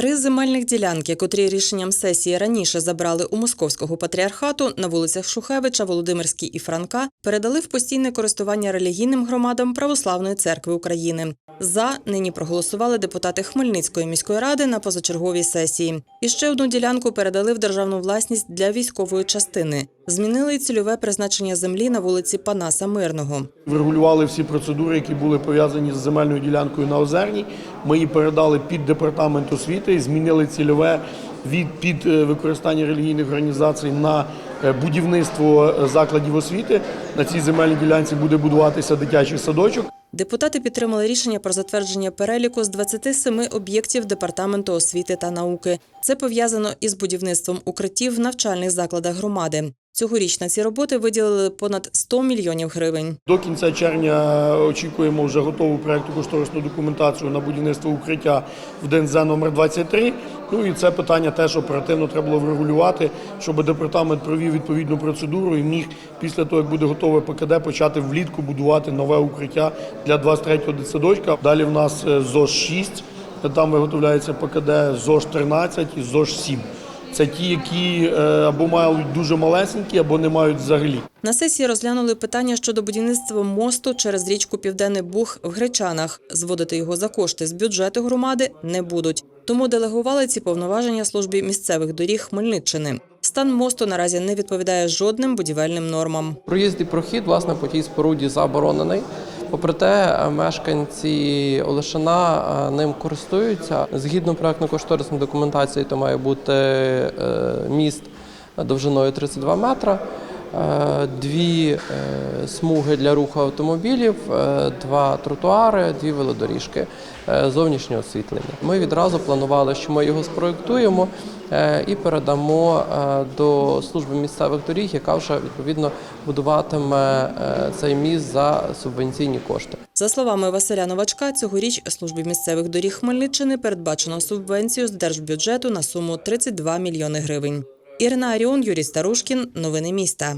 Три земельних ділянки, котрі рішенням сесії раніше забрали у московського патріархату на вулицях Шухевича, Володимирській і Франка, передали в постійне користування релігійним громадам Православної церкви України. За нині проголосували депутати Хмельницької міської ради на позачерговій сесії. І ще одну ділянку передали в державну власність для військової частини. Змінили й цільове призначення землі на вулиці Панаса Мирного. Врегулювали всі процедури, які були пов'язані з земельною ділянкою на Озерній. Ми її передали під департамент освіти, і змінили цільове від під е, використання релігійних організацій на е, будівництво е, закладів освіти. На цій земельній ділянці буде будуватися дитячий садочок. Депутати підтримали рішення про затвердження переліку з 27 об'єктів департаменту освіти та науки. Це пов'язано із будівництвом укриттів в навчальних закладах громади. Цьогоріч на ці роботи виділили понад 100 мільйонів гривень. До кінця червня очікуємо вже готову проєкту кошторисну документацію на будівництво укриття в ДНЗ номер 23. Ну і це питання теж оперативно треба було врегулювати, щоб департамент провів відповідну процедуру і міг після того, як буде готове ПКД, почати влітку будувати нове укриття для 23-го дитсадочка. Далі в нас е, ЗОЖ 6, там виготовляється ПКД ЗОЖ 13 і ЗОЖ 7. Це ті, які е, або мають дуже малесенькі, або не мають взагалі. На сесії розглянули питання щодо будівництва мосту через річку Південний Буг в Гречанах. Зводити його за кошти з бюджету громади не будуть. Тому делегували ці повноваження службі місцевих доріг Хмельниччини. Стан мосту наразі не відповідає жодним будівельним нормам. Проїзд і прохід власне по тій споруді заборонений. Попри те, мешканці Олешина е, ним користуються. Згідно проектно-кошторисної документації, то має бути е, міст довжиною 32 метра, е, дві смуги для руху автомобілів, два тротуари, дві велодоріжки, зовнішнє освітлення. Ми відразу планували, що ми його спроєктуємо е, і передамо е, до служби місцевих доріг, яка вже відповідно будуватиме е, цей міст за субвенційні кошти. За словами Василя Новачка, цьогоріч службі місцевих доріг Хмельниччини передбачено субвенцію з держбюджету на суму 32 мільйони гривень. Ірина Аріон, Юрій Старушкін. Новини міста.